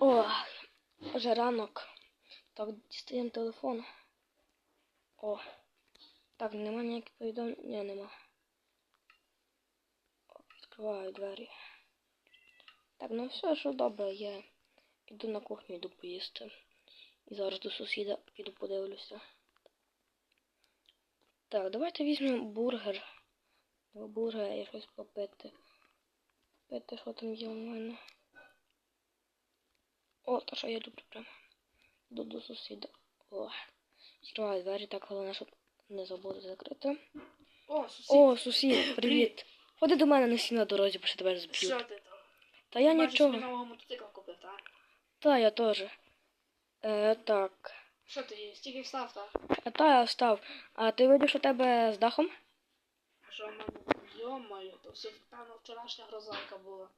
О, вже ранок. Так, дістаємо телефон. О. Так, нема ніяких повідомлень. Ні, нема. О, Відкриваю двері. Так, ну все, що добре, я іду на кухню, йду поїсти. І зараз до сусіда піду подивлюся. Так, давайте візьмемо бургер. До бургера і щось попити. Попити, що там є у мене. О, то що я йду прямо. Йду до сусіда. О. Відкриваю двері, так головне, щоб не забути закрити. О, сусід. О, сусід, привіт. Ходи до мене не сі на дорозі, бо ще тебе зб'ють. Що ти там? Та я Бачиш, собі нічого. нового мотоцикла купив, так? Та я теж. Е, так. Що ти? Стільки встав, так? А та я став. А ти видиш у тебе з дахом? А що в мене? Йо-моє, то все, певно, вчорашня грозанка була.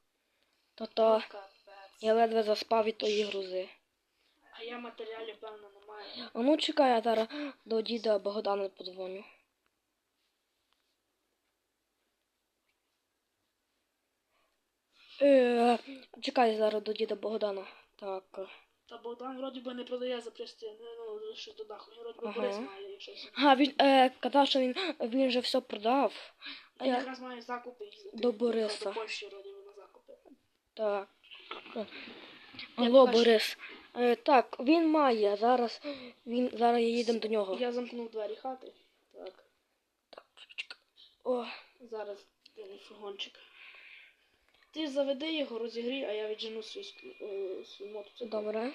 То то Капець. Я ледве заспав від тої грузи. А я матеріалів, певно, немає. А ну чекай, я зараз до діда Богдана подзвоню. Е, чекай зараз до діда Богдана. Так. Та Богдан вроді би не продає запчастини, ну, що до даху. Він вроді би Ага. Борис має, якщо все. А, він е, казав, що він, він вже все продав. Він я... якраз має закупи їздити. До Бориса. До Польщі вроді би на закупи. Так. Алло. Борис. Е, так, він має. Зараз він зараз їдемо до нього. Я замкнув двері хати. Так. Так, чекай. О, Зараз телефончик. Ти заведи його, розігрій, а я віджену свій, е, свій мотоцикл. добре.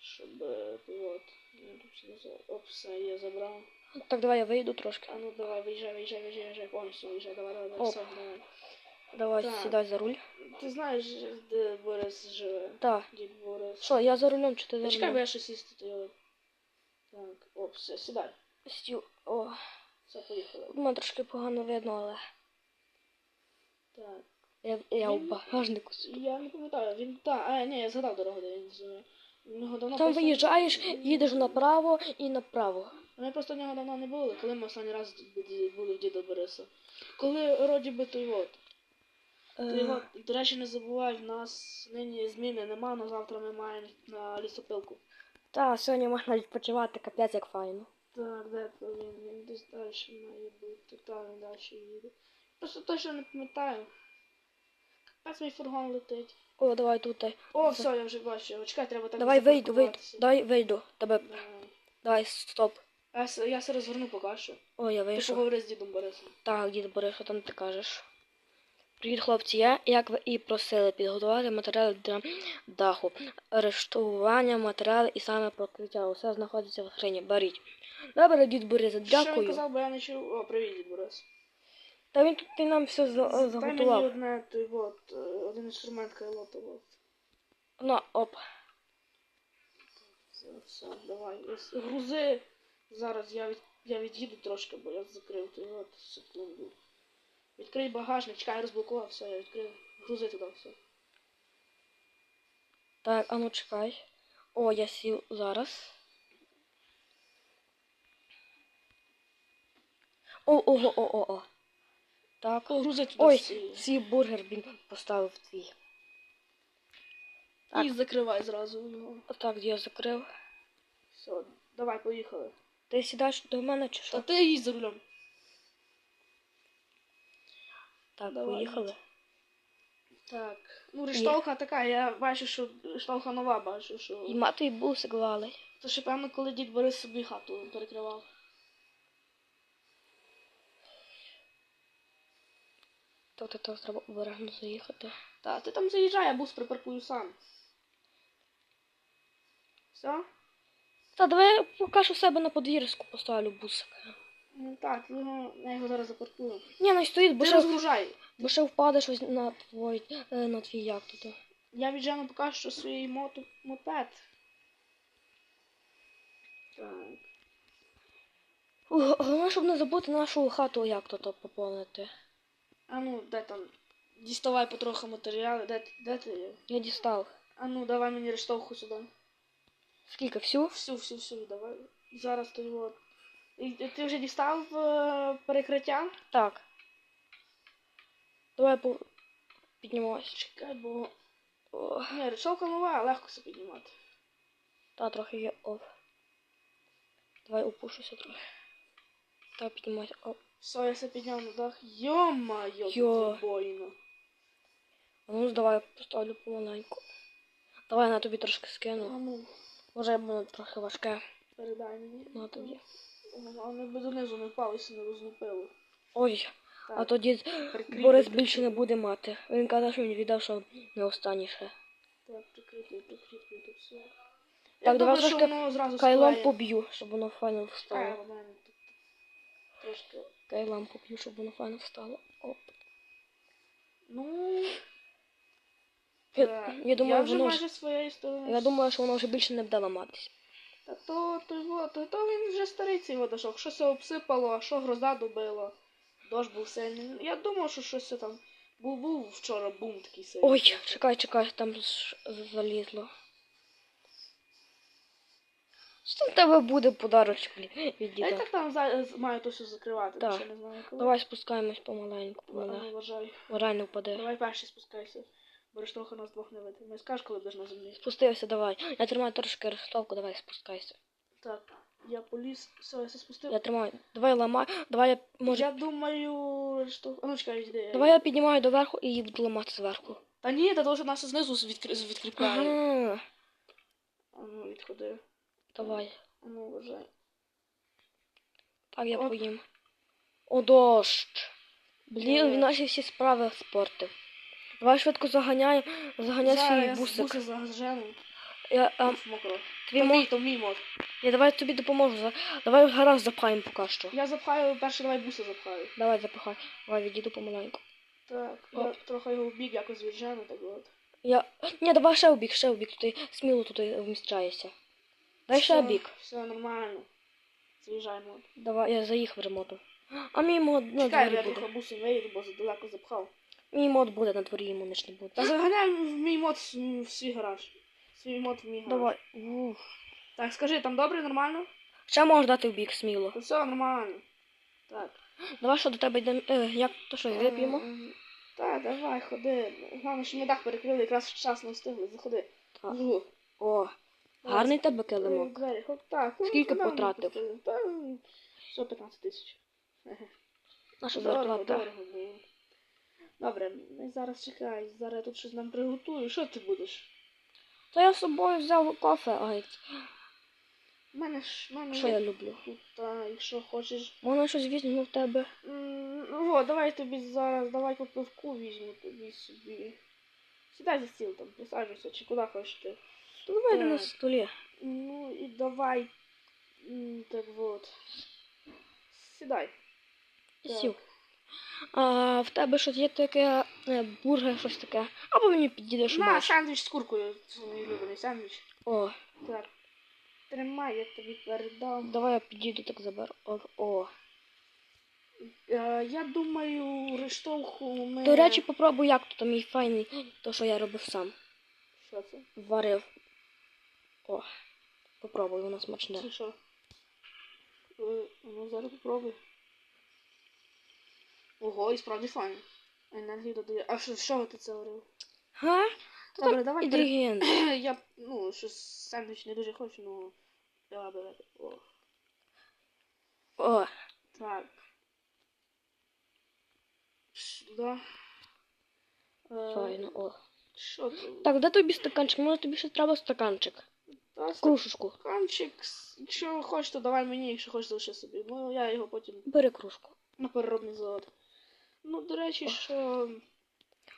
Щоб е, Оп, все, я забрав. Так, давай я вийду трошки. А ну давай, виїжджай, виїжджай, виїжджай, виїжджай, повністю виїжджай, давай, давай, давай, Оп. все, давай. Давай, Так. сідай за руль. Ти знаєш, де Борис живе? Так. Дід Борис. Що, я за рулем чи ти за Та чекай, бо я щось сісти, то. Так, оп, все, сідай. Стю. О, Все, поїхали. мене трошки погано видно, але Так. я, я у Він- багажнику сиджу. Я не пам'ятаю, він, так, а, ні, я згадав дорогу, де він живе. В нього давно Там просто- виїжджаєш, їдеш направо і направо. Ми просто в нього давно не були, коли ми останній раз були в діда Бориса. Коли роді би той от. Е, до речі, не забувай, в нас нині зміни нема, але завтра ми маємо на лісопилку. та, сьогодні можна відпочивати, капець як файно. Так, де то він? Він десь далі має бути. Він далі їде. Просто точно не пам'ятаю. Капець мій фургон летить. О, давай тут. дай. О, все, я вже бачу. його. Чекай, треба так Давай вийду, вийду. запаркуватися. Давай вийду. Тебе. Давай. Давай, стоп. Я, с- я се розверну поки що. О, я Ти вийшов. поговори з дідом Борисом. Так, дід Борис, що там ти кажеш? Привіт, хлопці. Я, як ви і просили, підготувати матеріали для даху, арештування матеріалів і саме покриття. Усе знаходиться в хрені. Беріть. Добре, дід Борис, Що він казав, бо я не чув. О, привіт, дід Борис. Та він тут і нам все за- Дай мені заготував. одне, той е, один інструмент кайлота, вот. Ну, оп. Все, все, давай. Ось Грузи. Зараз я, від, я від'їду трошки, бо я закрив той от секунду. Відкрий багажник, чекай, розблокував, все, я відкрив. Грузи туди все. Так, а ну чекай. О, я сів зараз. О, ого, о, о, о. Так. О, грузи туди Ой, всі. бургер він поставив твій. так. І закривай зразу його. Так, я закрив. Все, давай, поїхали. Ти сідаєш до мене чи Та що? ти їдь за рулем. Так, давай. поїхали. Так. Ну, рештовха така, я бачу, що рештовха нова, бачу, що. І мати і бусик валить. Це ще певно, коли дід Борис собі хату перекривав. Тобто то треба обережно заїхати. Та, ти там заїжджай, я бус припаркую сам. Все? Та давай я поки що в себе на подвір'язку поставлю бусик. Ну так, ну, я його зараз запаркую. Ні, ну стоїть, бо Ти ще, розгружай. бо ще впадеш ось на твій, е, на твій як тут. Я віджену поки що свій мото, мопед. Так. Г- Головне, щоб не забути нашу хату як тут поповнити. А ну, де там? Діставай потроху матеріали, де, ти- де ти є? Я дістав. А ну, давай мені рештовху сюди. Скільки? Всю? Всю, всю, всю, давай. Зараз то його. Ти вже дістав е, перекриття? Так. Давай по... піднімайся. Чекай, бо О, Ні, речовка нова, легко себе піднімати. та трохи є оф. Давай опушуся трохи. Та піднімайся. Оп. Все, я себе підняв на дах. Йо-майо, Йо. це бойно. А ну давай я поставлю помаленьку. Давай я тобі трошки скину. А ну, Може воно трохи важке. передай мені. На тобі. А вони би донизу не впалися, не розлупили. Ой, а тоді прикріпи, Борис прикріпи. більше не буде мати. Він казав, що він віддав, що не останнє ще. Так, прикріплюй, прикріплюй, то все. Так, Я давай думаю, що трошки воно зразу Кайлом склеє. поб'ю, щоб воно файно встало. у тут трошки. Кайлом поб'ю, щоб воно файно встало. Оп. Ну, Я, так. я думаю, я вже воно майже вже, своєї я думаю, що воно вже більше не буде ламатись. Та то, то, його, то, то він вже старий цей водошок. Щось обсипало, а що гроза добила. Дощ був сильний. Я думав, що щось там. Був, був вчора бум такий сильний. Ой, чекай, чекай, там залізло. Що там в тебе буде подарочок від Я так там за, маю то все закривати, Так. ще не знаю коли. Давай спускаємось помаленьку. Мене вважай. реально впаде. Давай перший спускайся. Трохи нас двох не. Не скажеш, коли будеш на землі. Спустився, давай. Я тримаю трошки ростовку, давай спускайся. Так, я поліз. Все, я все спустив. Я тримаю. Давай ламай. Давай я може. Я думаю, що. А ну чекай, йди. Давай я піднімаю доверху і її буду ламати зверху. Та ні, та дуже нас знизу відкр... відкріпляє. Ага. А ну відходи. Давай. А ну вважай. Так, я Оп. поїм. О, дощ. Блін, Давай. він наші всі справи спортив. Давай швидко заганяй, заганяй Зараз свій я бусик. буси зажену. Я, а, мокро. твій То мій, то мій мод. Я давай тобі допоможу. За- Давай гаразд запхаємо поки що. Я запхаю, перше давай буси запхаю. Давай запихай. Давай відійду помаленьку. Так, я трохи його в бік якось віджену, так от. Я. Ні, давай ще в бік, ще в бік. Ти сміло тут вміщаєшся. Дай ще в Все, нормально. З'їжджай мод. Давай, я заїхав ремонту. А мій мод на Чекай, дворі я буде. трохи буси виїду, бо задалеко запхав. Мій мод буде на дворі, йому ніч не буде. Та заганяй в мій мод в свій гараж. Свій мод в мій гараж. Давай. Ух. Так, скажи, там добре, нормально? Ще можеш дати в бік сміло. Та все нормально. Так. Давай що до тебе йдемо. Е, як то що, вип'ємо? М, Так, давай, ходи. Головне, що ми дах перекрили, якраз вчасно встигли. Заходи. Так. Жу. О, гарний тебе килимок. Двері, хоп, так. ну, Скільки нормально потратив? Та, 115 тисяч. Наша Дорого, зарплата. дорого було. Добре, зараз чекай, зараз я тут щось нам приготую. Що ти будеш? Та я з собою взяв кофе, ай, У мене ж, мене що я люблю. та, якщо хочеш. Можна щось візьму в тебе. Ну, о, давай тобі зараз, давай по пивку візьму тобі собі. Сідай за стіл там, присаджуйся, чи куди хочеш ти. Та давай на столі. Ну і давай. Так вот. Сідай. Сів. А в тебе щось є таке е, бургер, щось таке. Або мені підійде, що На, маєш. сендвіч з куркою, це мій улюблений сендвіч. О, Так. Тримай, я тобі передам. давай я підійду так заберу. О, о. Е, я думаю, рештовху ми. До речі, попробуй, як тут мій файний, то що я робив сам. Що це? Варив. О. Попробуй, воно смачне. Це що? Е, Ну, зараз попробуй. Ого, і справді файно. Енергію додає. А що, що ти це говорив? Га? Добре, давай пере- Я, ну, щось сендвіч не дуже хочу, ну. Давай берете. О, О, так. Сюди. Е, файно, о. Що тут? Так, де тобі стаканчик? Може тобі ще треба стаканчик? Та Кружечку. стаканчик, якщо хочеш, то давай мені, якщо хочеш, залиши собі. Ну, я його потім Бери кружку. на переробний завод. Ну, до речі, що.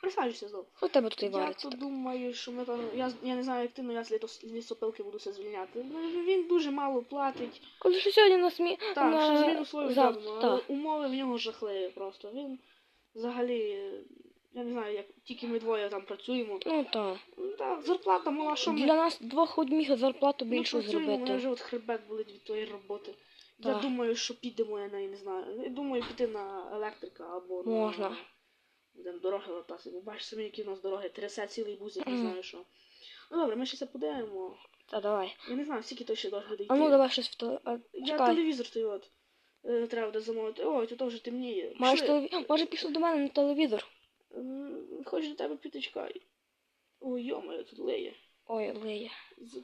Присаджуйся знову. Що в тебе тут і Я вариться? то думаю, що ми там. Я, я не знаю, як ти, але я з літо- з лісопилки буду все звільняти. Ну, Він дуже мало платить. Коли що сьогодні на смі... Так, на... що зміну свою зав- зробимо, але так. умови в нього жахливі просто. Він взагалі. Я не знаю, як тільки ми двоє там працюємо. Ну так. Ну, так, зарплата мала, що ми. Для нас двох одміг зарплату Ми більшу працюємо, у мене зробити. вже от хребет болить від тої роботи. Я Так. думаю, що підемо я не знаю. Я думаю, піти на електрика або Можна. на будемо дороги латати. Бо бачиш самі, які у нас дороги. Трясе цілий бузик, не Мгм. знаю що. Ну добре, ми ще це подивимо. Та давай. Я не знаю, скільки то ще довго дійти. А ну давай щось в то. А, Я чекай. телевізор той от. е, Треба буде замовити. Ой, тут вже темніє. Маєш Пішли. телевізор? Може пішли до мене на телевізор? М, Хочу до тебе піти, чекай. Ой, йомаю, тут лиє. Ой, лиє.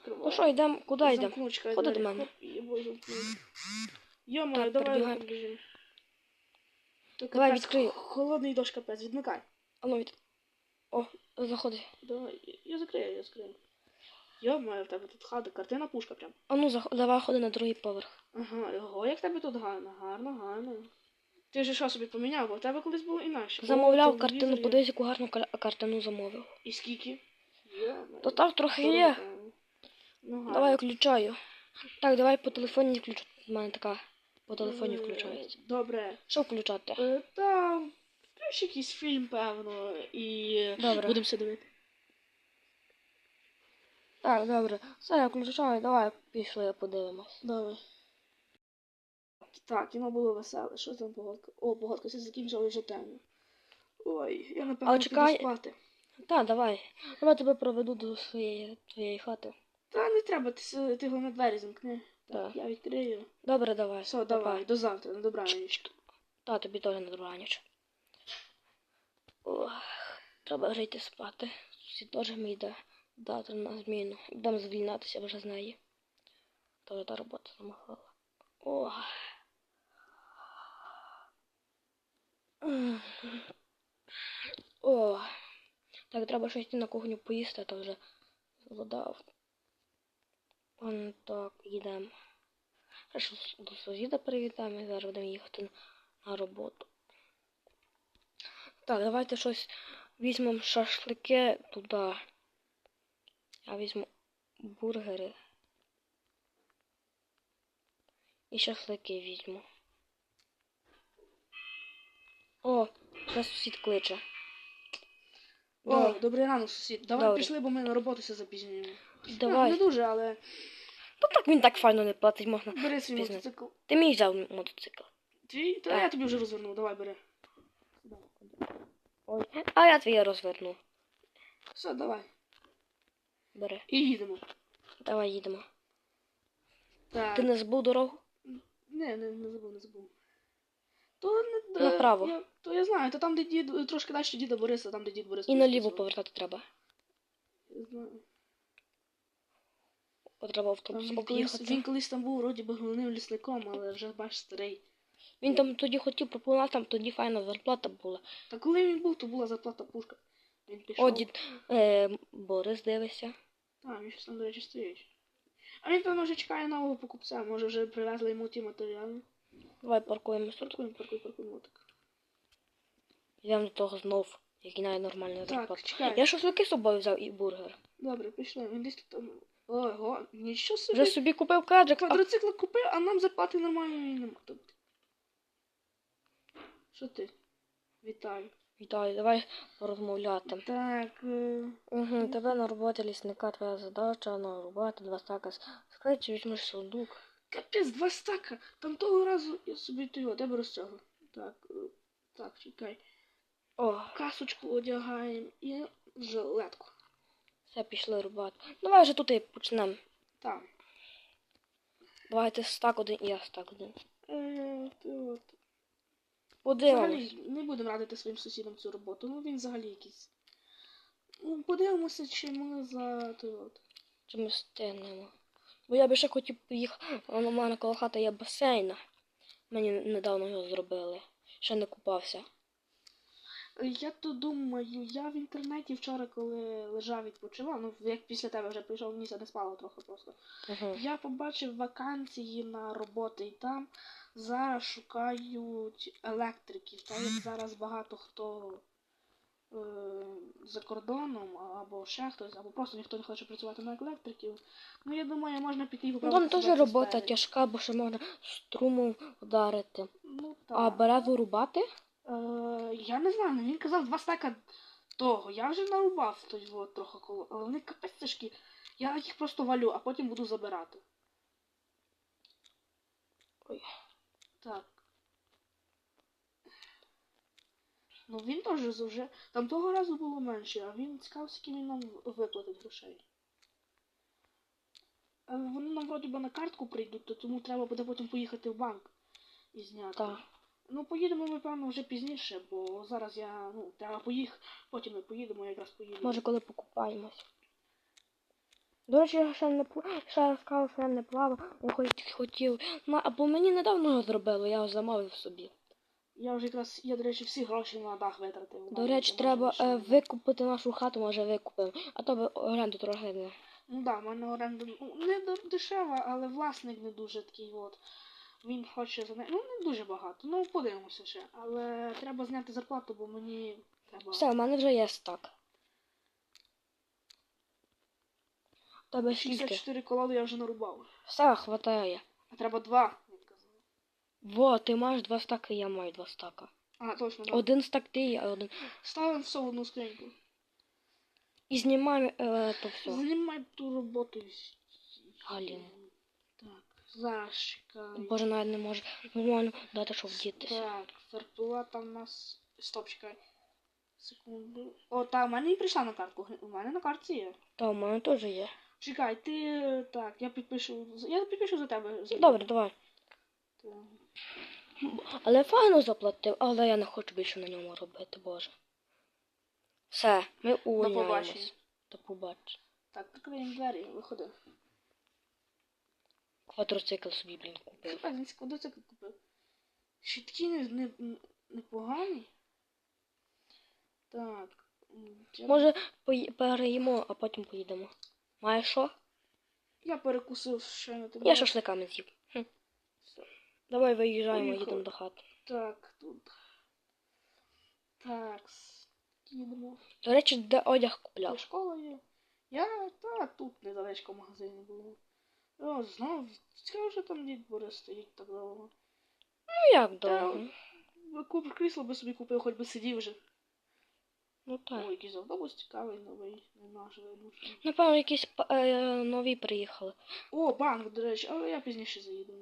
Ну що, йдемо? Куди йдемо? Двері. до мене. Так, давай. То Давай, відкрию. Холодний дощ капець, відмикай. А ну від. О, заходи. Давай, я- я закрию, я закрию. Йомаю, в тебе тут хата, картина пушка прям. А ну зах... давай ходи на другий поверх. Ага, ого, як в тебе тут гарно, гарно, гарно. Ти ж що собі поміняв, бо в тебе колись було інакше. Замовляв телевізор картину, подивись, яку гарну кар- картину замовив. І скільки? То так трохи є. Ну. Давай включаю. Так, давай по телефоні включу. У мене така по телефоні Е, включається. Добре. Що включати? Е, Та включи якийсь фільм, певно, і Добре. будемо все дивити. Так, добре. Все, я включаю, давай пішли, подивимось. Давай. Так, кіно було веселе. Що там погодка? О, погодка все закінчила вже темно. Ой, я напевно Але піду чекай. спати. Так, давай. Давай тебе проведу до своєї твоєї хати. Та не треба, ти, ти головне двері замкни. Так, я відкрию. Добре, давай. Все, давай, до завтра, на добраніч. Та, тобі теж на добраніч. Ох, треба вже йти спати. Сусід теж мій йде дати на зміну. Йдемо звільнятися вже з неї. Тоже та робота замахала. Ох. М. О. Так, треба щось на кухню поїсти, а то вже згодав. Так, йдемо. Ще до сусіда привітаємо і зараз будемо їхати на роботу. Так, давайте щось візьмемо шашлики туди. Я візьму бургери. І шашлики візьму. О, вже сусід кличе. О, Давай, добрий ранок, сусід. Давай Добре. пішли, бо ми на роботу все запізнюємо. Ну, не дуже, але Та так він так файно не платить, можна. бери свій Пізно. мотоцикл. Ти мій взяв мотоцикл. Твій? Та Так. я тобі вже розвернув, давай бери. Ой. А я твій розверну. Все, давай. Бери. І їдемо. Давай їдемо. Так. Ти не забув дорогу? Не, не, не забув, не забув. То не Направо. Я, то я знаю, то там, де дід, трошки далі діда Бориса, там, де дід Борис. І наліво працював. повертати треба. Я знаю. От треба Там автобус він, колись, там був вроді би головним лісником, але вже бач старий. Він там тоді хотів пропонувати, там тоді файна зарплата була. Та коли він був, то була зарплата пушка. Він пішов. О, дід е, Борис дивися. А, він щось там, до речі, стоїть. А він, певно, вже чекає нового покупця, може вже привезли йому ті матеріали. Давай паркуємось тут. Паркуємо, паркуй, паркуй мотик. Йдемо до того знов, який навіть нормальна Так, чекай. Я шашлики з собою взяв і бургер. Добре, пішли. Він десь тут там. Ого, нічого собі. Вже собі купив кадрик, а Квадроцикл купив, а нам зарплати нормальної нема. Тобто. Що ти? Вітаю. Вітаю, давай порозмовляти. Так. Угу, тебе на роботі лісника, твоя задача на роботі два стака скриті, візьмеш сундук. Капець, два стака. Там того разу я собі того, тебе розтягну. Так, е, так, чекай. О, Касочку одягаємо і жилетку. все, пішли рубати. Давай вже тут і почнемо. Так. Давайте стак один і я стак один. Е, ти от. Подивимось. Взагалі не будемо радити своїм сусідам цю роботу. Ну він взагалі якийсь. Ну, подивимося, чи ми за той от. Чи ми встигнемо? Бо я би ще хотів поїхати. У мене коло хати є басейн. Мені недавно його зробили. Ще не купався. Я то думаю, я в інтернеті вчора, коли лежав відпочивав, ну як після тебе вже прийшов, мені це не спало трохи просто. Угу. Я побачив вакансії на роботи і там зараз шукають електриків. Так як зараз багато хто за кордоном або ще хтось, або просто ніхто не хоче працювати на електриків. Ну я думаю, можна піти і Ну, попробувати. там теж робота сфері. тяжка, бо ще можна струмом вдарити. Ну, А так. березу рубати? Е, я не знаю, ну, він казав два стека того. Я вже нарубав той от трохи коло, але вони капець тяжкі. Я їх просто валю, а потім буду забирати. Ой. Так. Ну він теж вже. Там того разу було менше, а він цікаво, скільки він нам виплатить грошей. Е, Вони нам вроді би на картку прийдуть, то тому треба буде потім поїхати в банк і зняти. Так. Ну, поїдемо ми, певно, вже пізніше, бо зараз я, ну, треба поїх, потім ми поїдемо, я якраз поїду. Може, коли покупаємось. До речі, я ще не ще сказав, що я не плавав, хоч хотів. Ну, або мені недавно його зробили, я його замовив собі. Я вже якраз, я, до речі, всі гроші на дах витратив. До речі, треба е, викупити нашу хату, може викупимо. А то би оренду трохи не. Ну да, в мене оренда ну, не дешева, але власник не дуже такий от. Він хоче за неї. Ну, не дуже багато. Ну, подивимося ще. Але треба зняти зарплату, бо мені треба. Все, у мене вже є стак. У Тебе скільки? 64 колоди я вже нарубав. Все, хватає. А треба два. Во, ти маєш два стаки, я маю два стака. А, точно, да. Один стак ти, а один. Ставимо все в одну скриньку. І знімаємо е, то все. Знімай ту роботу. і Галін. Так, зараз чекай. Боже, навіть не може нормально дати, що вдітися. Так, зарплата в нас. Стоп, чекай. Секунду. О, та, в мене і прийшла на картку. У мене на картці є. Та у мене теж є. Чекай, ти. Так, я підпишу. Я підпишу за тебе. Добре, давай. Так. Але файно заплатив, але я не хочу більше на ньому робити, боже. Все, ми До побачення. увольняємось. До побачення. Так, прикриємо двері, виходи. Квадроцикл собі, блін, купив. Не куди це купив? Щитки не, не, не- непогані. Так. я- Може, переїмо, а потім поїдемо. Маєш що? Я перекусив ще на тебе. Я шашликами з'їв. Давай виїжджаємо, Поїхали. їдемо до хати. Так, тут. Так, їдемо. До речі, де одяг Де купляв? Я та тут недалечко в магазині було. О, знов, цікаво, що там дід Борис стоїть так довго. Ну як довго? Ви куп крісло би собі купив, хоч би сидів вже. Ну так. Ой, якийсь автобус цікавий, новий, не наш видно. Напевно, якісь е, нові приїхали. О, банк, до речі, але я пізніше заїду.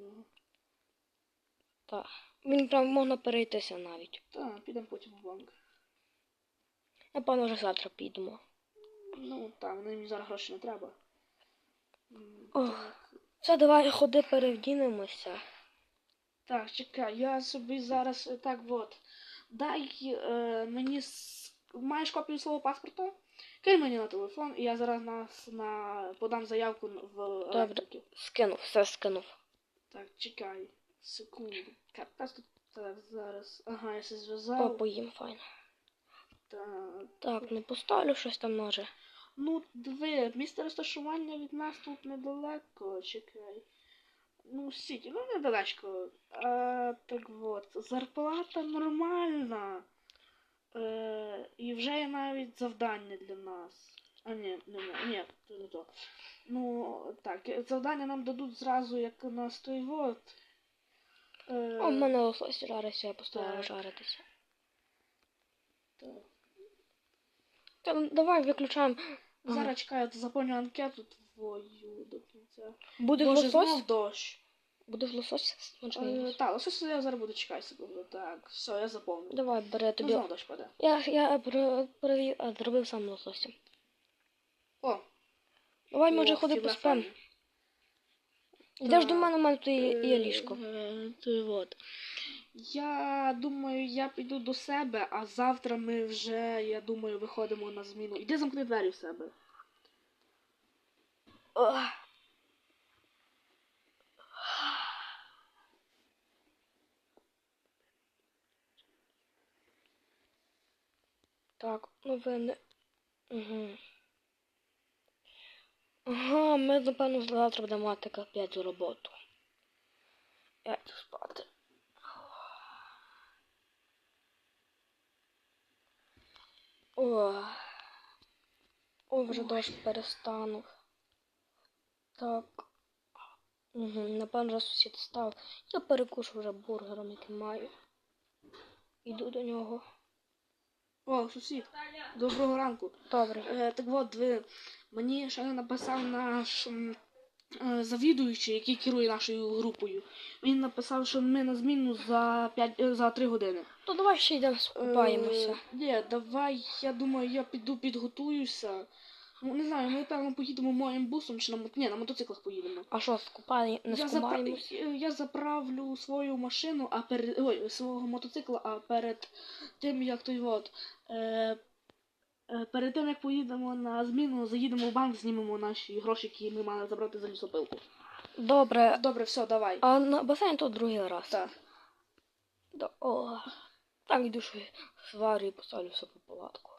Так. Він прям можна перейтися навіть. Так, підемо потім в банк. Напевно, вже завтра підемо. Ну, так, мені зараз гроші не треба. Ох. Все, давай ходи перевдінемося. Так, чекай, я собі зараз е, так от. Дай е, мені с- маєш копію свого паспорта? Кинь мені на телефон, і я зараз на, на подам заявку в електрики. Скинув, все скинув. Так, чекай. Секунду. Капець тут так зараз. Ага, я все О, зв'язав. поїм файно. Так. Так, ну поставлю щось там може. Ну, диви, місце розташування від нас тут недалеко, чекай. Ну, сіті, ну недалечко. А, так от, зарплата нормальна. Е, і вже є навіть завдання для нас. А ні, не, не, ні, це не то. Ну, так, завдання нам дадуть зразу, як у нас той от. Е, О, в мене лосось жариться, я поставила жаритися. так. Та, ну, давай виключаємо. Зараз чекаю, заповню анкету твою до кінця. Буде Боже, лосось? дощ. Буде лосось. Е, так, лише я зараз буду чекати секунду. Так, все, я заповнив. Давай, бери Ну, тобі. знову дощ паде. Я, я пере- перевів, а, зробив сам лосося. О, Давай, може, ходи філе поспем. Йдеш до мене, у мене тут є, ліжко. е, от. Я думаю, я піду до себе, а завтра ми вже, я думаю, виходимо на зміну. Іди замкни двері в себе. Так, новини. Угу. Ага, ми, напевно, завтра будемо мати капець роботу. Я йду спати. О, О, вже дощ перестанув. Так. Угу, напевно, вже сусід став. Я перекушу вже бургером, який маю. Іду до нього. О, сусід, доброго ранку. Добре. Е, так от, ви, мені ще написав наш е, завідуючий, який керує нашою групою. Він написав, що ми на зміну за 5, е, за 3 години. То давай ще йдемо скупаємося. Е, ні, давай, я думаю, я піду підготуюся. Ну, не знаю, ми певно поїдемо моїм бусом чи на мо- Ні, на мотоциклах поїдемо. А що, скупані, не Я, запра... я заправлю свою машину, а перед ой, свого мотоцикла, а перед тим, як той от. Е... е, Перед тим як поїдемо на зміну, заїдемо в банк, знімемо наші гроші, які ми мали забрати за лісопилку. Добре. Добре, все, давай. А на басейн то другий раз. Так. Да, о, так йду, що сварю і поставлю все по палатку.